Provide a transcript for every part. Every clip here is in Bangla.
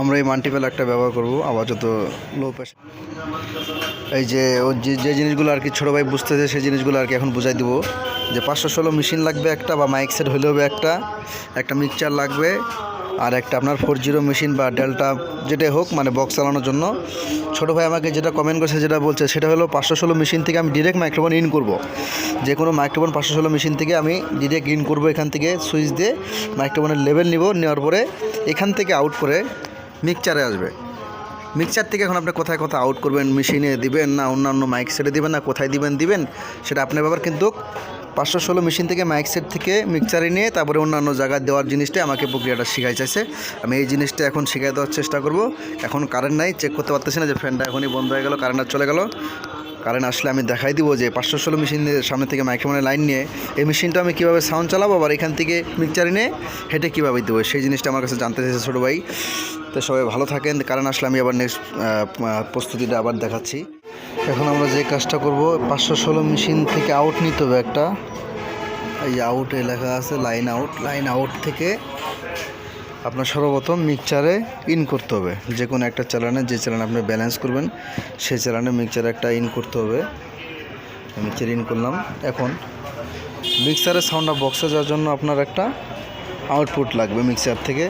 আমরা এই মাল্টিপেল একটা ব্যবহার করব, আপাতত লো প্রেশার এই যে, ও যে যে জিনিসগুলো আর কি ছোটো ভাই বুঝতেছে, সেই জিনিসগুলো আর কি এখন বুঝাই দিব। যে পাঁচশো ষোলো মেশিন লাগবে একটা বা মাইক সেট হইলে হবে একটা একটা মিক্সচার লাগবে আর একটা আপনার ফোর জিরো মেশিন বা ডেল্টা যেটাই হোক মানে বক্স চালানোর জন্য। ছোটো ভাই আমাকে যেটা কমেন্ট করছে, যেটা বলছে, সেটা হলো পাঁচশো ষোলো মেশিন থেকে আমি ডিরেক্ট মাইক্রোফোন ইন করব। যে কোনো মাইক্রোফোন পাঁচশো ষোলো মেশিন থেকে আমি ডিরেক্ট ইন করব এখান থেকে সুইচ দিয়ে মাইক্রোফোনের লেভেল নিব, নেওয়ার পরে এখান থেকে আউট করে মিক্সচারে আসবে। মিক্সচার থেকে এখন আপনি কোথায় কোথায় আউট করবেন মেশিনে দিবেন না, অন্যান্য মাইক সেটে দিবেন না, কোথায় দিবেন দিবেন, সেটা আপনার ব্যাপার। কিন্তু পাঁচশো ষোলো মেশিন থেকে মাইক সেট থেকে মিক্সচারে নিয়ে তারপরে অন্যান্য জায়গায় দেওয়ার জিনিসটাই আমাকে প্রক্রিয়াটা শিখাই চাইছে আমি এই জিনিসটা এখন শিখাই দেওয়ার চেষ্টা করব। এখন কারেন্ট নাই চেক করতে পারতেছি না যে ফ্যানটা এখনই বন্ধ হয়ে গেল কারেন্ট চলে গেল। কারেন্ট আসলে আমি দেখাই দিব যে পাঁচশো ষোলো মেশিনের সামনে থেকে মাইক্রোফোনের লাইন নিয়ে এই মেশিনটা আমি কীভাবে সাউন্ড চালাবো, আবার এখান থেকে মিক্সার নিয়ে হেঁটে কীভাবে দেবো, সেই জিনিসটা আমার কাছে জানতে চাইছে ছোটো ভাই। তো সবাই ভালো থাকেন। কারেন্ট আসলে আমি আবার নেক্সট প্রস্তুতিটা আবার দেখাচ্ছি। এখন আমরা যে কাজটা করব, পাঁচশো ষোলো মেশিন থেকে আউট নিতে হবে একটা। এই আউট লেখা আছে লাইন আউট লাইন আউট থেকে আপনার সর্বপ্রথম মিক্সচারে ইন করতে হবে। যে কোনো একটা চালানে, যে চালানে আপনি ব্যালেন্স করবেন, সেই চালানে মিক্সচারে একটা ইন করতে হবে। মিক্সচার ইন করলাম। এখন মিক্সারের সাউন্ডটা বক্সে যাওয়ার জন্য আপনার একটা আউটপুট লাগবে মিক্সার থেকে।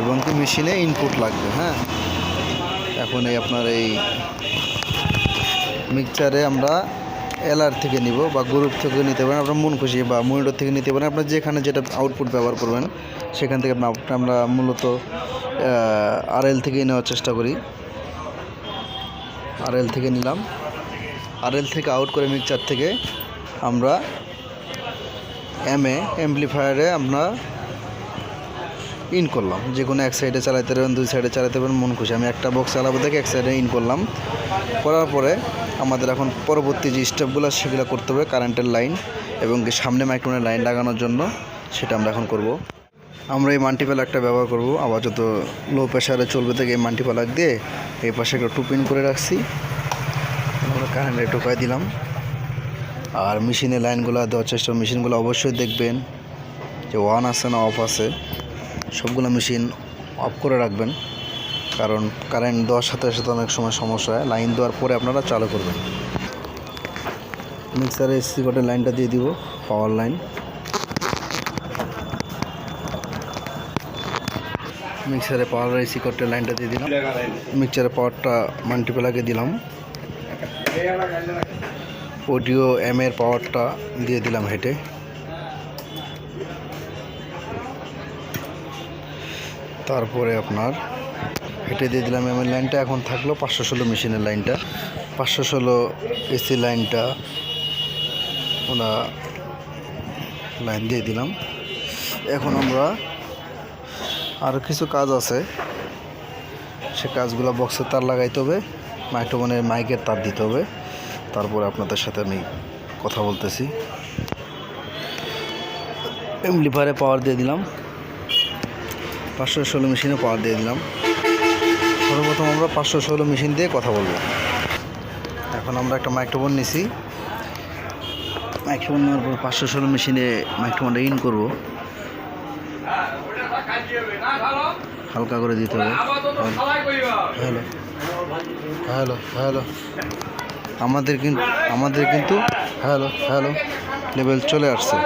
এবং কি মেশিনে ইনপুট লাগবে হ্যাঁ? এখন এই আপনার এই মিক্সচারে আমরা এলআর থেকে নিব বা গ্রুপ থেকে নিতে পারেন, আপনার মন খুশি বা মনিটর থেকে নিতে পারেন। আপনার যেখানে যেটা আউটপুট ব্যবহার করবেন, সেখান থেকে আমরা মূলত আরএল থেকেই নেওয়ার চেষ্টা করি। আরএল থেকে নিলাম। আরএল থেকে আউট করে মিক্সচার থেকে আমরা এম এ এমপ্লিফায়ারে আমরা ইন করলাম। যে কোনো এক সাইডে চালাতে পারবেন, দুই সাইডে চালাতে পারবেন, মন খুশি। আমি একটা বক্স চালাবো দেখে এক সাইডে ইন করলাম। করার পরে আমাদের এখন পরবর্তী যে স্টেপগুলো সেগুলো করতে হবে কারেন্টের লাইন এবং সামনে মাইক্রোনের লাইন লাগানোর জন্য সেটা আমরা এখন করব। আমরা এই মাল্টিপ্যাল একটা ব্যবহার করব। আবার যত লো প্রেশারে চলবে থেকে এই মাল্টিপ্যালাক দিয়ে এই পাশে একটা টুপিন করে রাখছি। আমরা কারেন্টে ঢোকাই দিলাম। আর মেশিনের লাইনগুলো দেওয়ার চেষ্টা মেশিনগুলো অবশ্যই দেখবেন যে ওয়ান আছে না অফ আছে। সবগুলো মেশিন অফ করে রাখবেন, কারণ কারেন্ট দেওয়ার সাথে সাথে অনেক সময় সমস্যা হয়। লাইন দেওয়ার পরে আপনারা চালু করবেন। মিক্সারে এসি কোটের লাইনটা দিয়ে দিব পাওয়ার লাইন মিক্সারে পাওয়ার এসি কোটের লাইনটা দিয়ে দিলাম। মিক্সারে পাওয়ারটা মাল্টিপ্লাকে দিলাম। অডিও এম এর পাওয়ারটা দিয়ে দিলাম হেঁটে। তারপরে আপনার হেঁটে দিয়ে দিলাম এম এর লাইনটা, এখন থাকল পাঁচশো ষোলো মেশিনের লাইনটা। পাঁচশো ষোলো এসি লাইনটা ওরা লাইন দিয়ে দিলাম। এখন আমরা আরও কিছু কাজ আছে। সে কাজগুলো বক্সের তার লাগাইতে হবে, মাইক্রোফোনের মাইকের তার দিতে হবে। তারপরে আপনাদের সাথে আমি কথা বলতেছি। এমলিফারে পাওয়ার দিয়ে দিলাম। পাঁচশো ষোলো মেশিনে পাওয়ার দিয়ে দিলাম। সর্বপ্রথম আমরা পাঁচশো ষোলো মেশিন দিয়ে কথা বলব। এখন আমরা একটা মাইক্রোফোন নিছি। মাইক্রোফোন নেওয়ার পর পাঁচশো ষোলো মেশিনে মাইক্রোফোনটা ইন করব। হালকা করে দিতে হবে। Hello hello hello. আমাদের কিন্তু আমাদের কিন্তু, হ্যালো হ্যালো লেভেল চলে আসছে।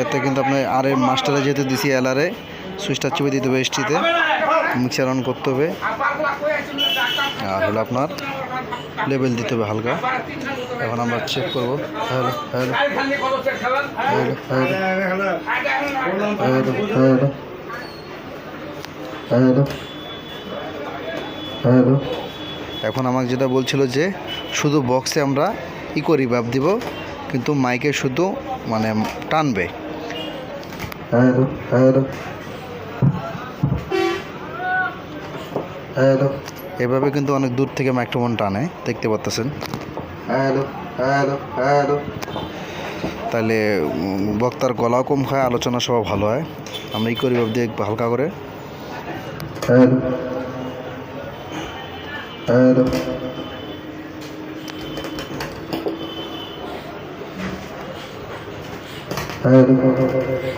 এটাতে কিন্তু আপনার আর মাস্টারে যেহেতু দিছি এলারে সুইচটা চুপে দিতে হবে এসটিতে। মিক্সার অন করতে হবে। আর হলো আপনার লেবেল দিতে হবে হালকা। এখন আমরা চেক করব। এখন আমাকে যেটা বলছিল যে, শুধু বক্সে আমরা ই করি ভাব দিব, কিন্তু মাইকে শুধু মানে টানবে। হ্যালো হ্যালো হ্যালো এভাবে কিন্তু অনেক দূর থেকে মাইক্রোফোন টানে দেখতে পাচ্ছেন হ্যালো হ্যালো হ্যালো তাহলে বক্তার গলাও কম হয় আলোচনা সব ভালো হয়। আমরা ইকো রিভাব দিয়ে হালকা করে। হ্যালো হ্যালো হ্যালো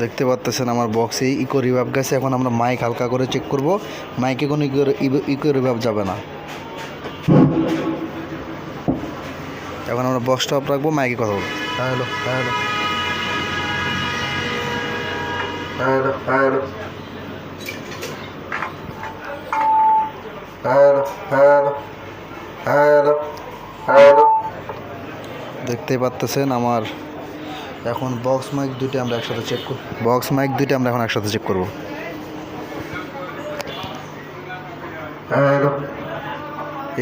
দেখতে পাচ্ছেন আমার বক্সে ইকো রিভাব গেছে এখন আমরা মাইক হালকা করে চেক করব। মাইকে কোনো ইকো ইকো রিভাব যাবে না। এখন আমরা বক্সটা অফ রাখব মাইকে কথা বলব। Hello hello hello hello hello hello hello দেখতেই পাচ্তেছেন আমার এখন বক্স মাইক দুটো আমরা একসাথে চেক করব বক্স মাইক দুটো আমরা এখন একসাথে চেক করব।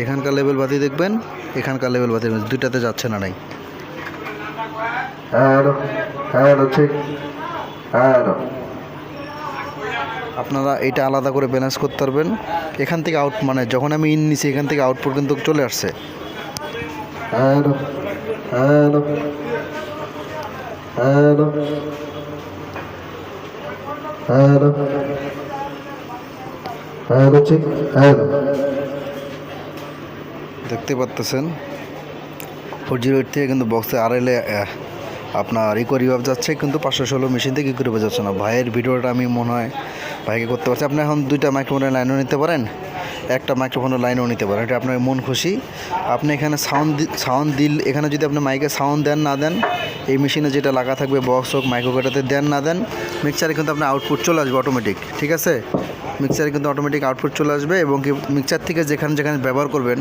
এখানকার লেভেল বাতি দেখবেন, এখানকার লেভেল বাতি দুইটাতে যাচ্ছে না নাই। আপনারা এটা আলাদা করে ব্যালেন্স করতে পারবেন। এখান থেকে আউট মানে যখন আমি ইন নিছি, এখান থেকে আউটপুট কিন্তু চলে আসছে। হ্যালো দেখতে পাচ্তেছেন? ফোর জিরো এইট থেকে কিন্তু বক্সে আর এলে আপনার ইকো রিভাব যাচ্ছে, কিন্তু পাঁচশো ষোলো মেশিন থেকে ইকো রিভাব যাচ্ছে না? ভাইয়ের ভিডিওটা আমি মনে হয় ভাইকে করতে পারছি। আপনি এখন দুইটা মাইক্রোফোনের লাইনও নিতে পারেন। একটা মাইক্রোফোনের লাইনও নিতে পারেন। এটা আপনার মন খুশি। আপনি এখানে সাউন্ড সাউন্ড দিল এখানে যদি আপনি মাইকে সাউন্ড দেন না দেন, এই মেশিনে যেটা লাগা থাকবে বক্স হোক মাইক্রোকেটাতে দেন না দেন মিক্সারে কিন্তু আপনার আউটপুট চলে আসবে অটোমেটিক ঠিক আছে? মিক্সারে কিন্তু অটোমেটিক আউটপুট চলে আসবে এবং কি মিক্সার থেকে যেখানে যেখানে ব্যবহার করবেন,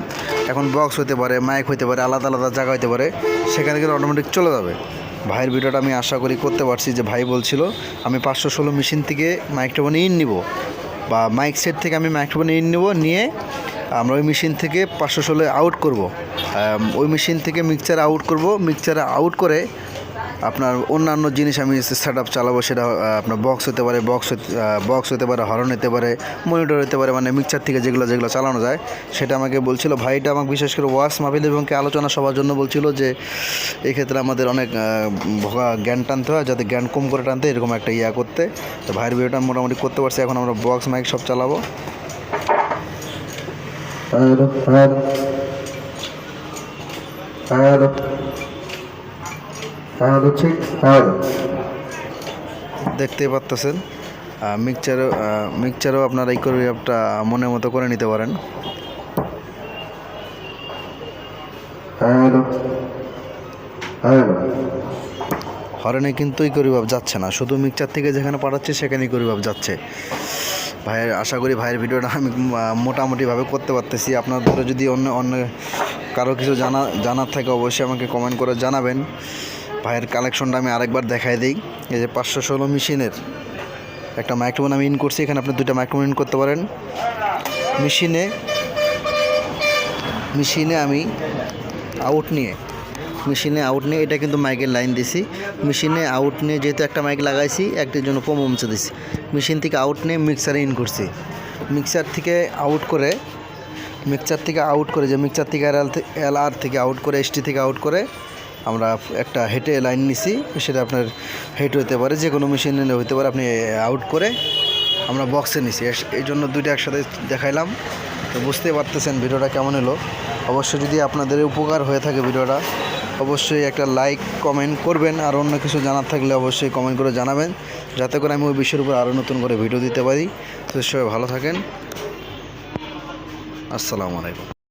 এখন বক্স হতে পারে মাইক হতে পারে, আলাদা আলাদা জায়গা হতে পারে, সেখানে কিন্তু অটোমেটিক চলে যাবে। ভাইয়ের ভিডিওটা আমি আশা করি করতে পারছি যে ভাই বলছিল, আমি পাঁচশো ষোলো মেশিন থেকে মাইক্রোফোন ইন নিব। বা মাইক সেট থেকে আমি মাইক্রোফোন নিয়ে নেব, নিয়ে আমরা ওই মেশিন থেকে পাঁচশো ষোলো আউট করব। ওই মেশিন থেকে মিক্সচার আউট করব। মিক্সচার আউট করে আপনার অন্যান্য জিনিস আমি সেট আপ চালাবো সেটা আপনার বক্স হতে পারে বক্স বক্স হতে পারে হরন হতে পারে মনিটর হতে পারে মানে মিক্সচার থেকে যেগুলো যেগুলো চালানো যায়, সেটা আমাকে বলছিল। ভাইটা আমাকে বিশেষ করে ওয়াশ মাহফিল এবং আলোচনা সবার জন্য বলছিল যে, এক্ষেত্রে আমাদের অনেক জ্ঞান টানতে হয়, যাতে জ্ঞান কম করে টানতে এরকম একটা ইয়া করতে। তো ভাইয়ের ভিডিওটা মোটামুটি করতে পারছি, এখন আমরা বক্স মাইক সব চালাবো। হ্যালো হ্যালো হ্যালো হ্যালো ঠিক হ্যালো দেখতেই পাচ্তেছেন মিক্সচারও মিক্সচারও আপনারা এই করে একটা মনের মতো করে নিতে পারেন। হরেনে কিন্তু এই করিভাব যাচ্ছে না। শুধু মিক্সচার থেকে যেখানে পাঠাচ্ছে সেখানেই করিভাব যাচ্ছে। ভাইয়ের আশা করি ভাইয়ের ভিডিওটা আমি মোটামুটিভাবে করতে পারতেছি। আপনাদের যদি অন্য অন্য কারও কিছু জানা জানার থাকে অবশ্যই আমাকে কমেন্ট করে জানাবেন। ভাইয়ের কালেকশনটা আমি আরেকবার দেখাই দিই। এই যে পাঁচশো ষোলো মেশিনের একটা মাইক্রোফোন আমি ইন করছি, এখানে আপনি দুইটা মাইক্রোফোন ইন করতে পারেন। মেশিনে মেশিনে আমি আউট নিয়ে, মেশিনে আউট নিয়ে এটা কিন্তু মাইকের লাইন দিছি। মেশিনে আউট নিয়ে যেহেতু একটা মাইক লাগাইছি, একটির জন্য কম অংশ দিছি। মেশিন থেকে আউট নিয়ে মিক্সারে ইন করছি। মিক্সার থেকে আউট করে মিক্সার থেকে আউট করে, যে মিক্সার থেকে আর থেকে আউট করে এসটি থেকে আউট করে আমরা একটা হেঁটে লাইন নিছি, সেটা আপনার হেঁট হতে পারে যে কোনো মেশিনে হতে পারে, আপনি আউট করে আমরা বক্সে নিছি। এই জন্য দুইটা একসাথে দেখাইলাম। তো বুঝতেই পারতেছেন ভিডিওটা কেমন হলো? অবশ্যই যদি আপনাদের উপকার হয়ে থাকে ভিডিওটা, অবশ্যই একটা লাইক কমেন্ট করবেন। আর অন্য কিছু জানার থাকলে অবশ্যই কমেন্ট করে জানাবেন, যাতে করে আমি ওই বিষয়ের উপর আরও নতুন করে ভিডিও দিতে পারি। তো সবাই ভালো থাকেন। আসসালামু আলাইকুম।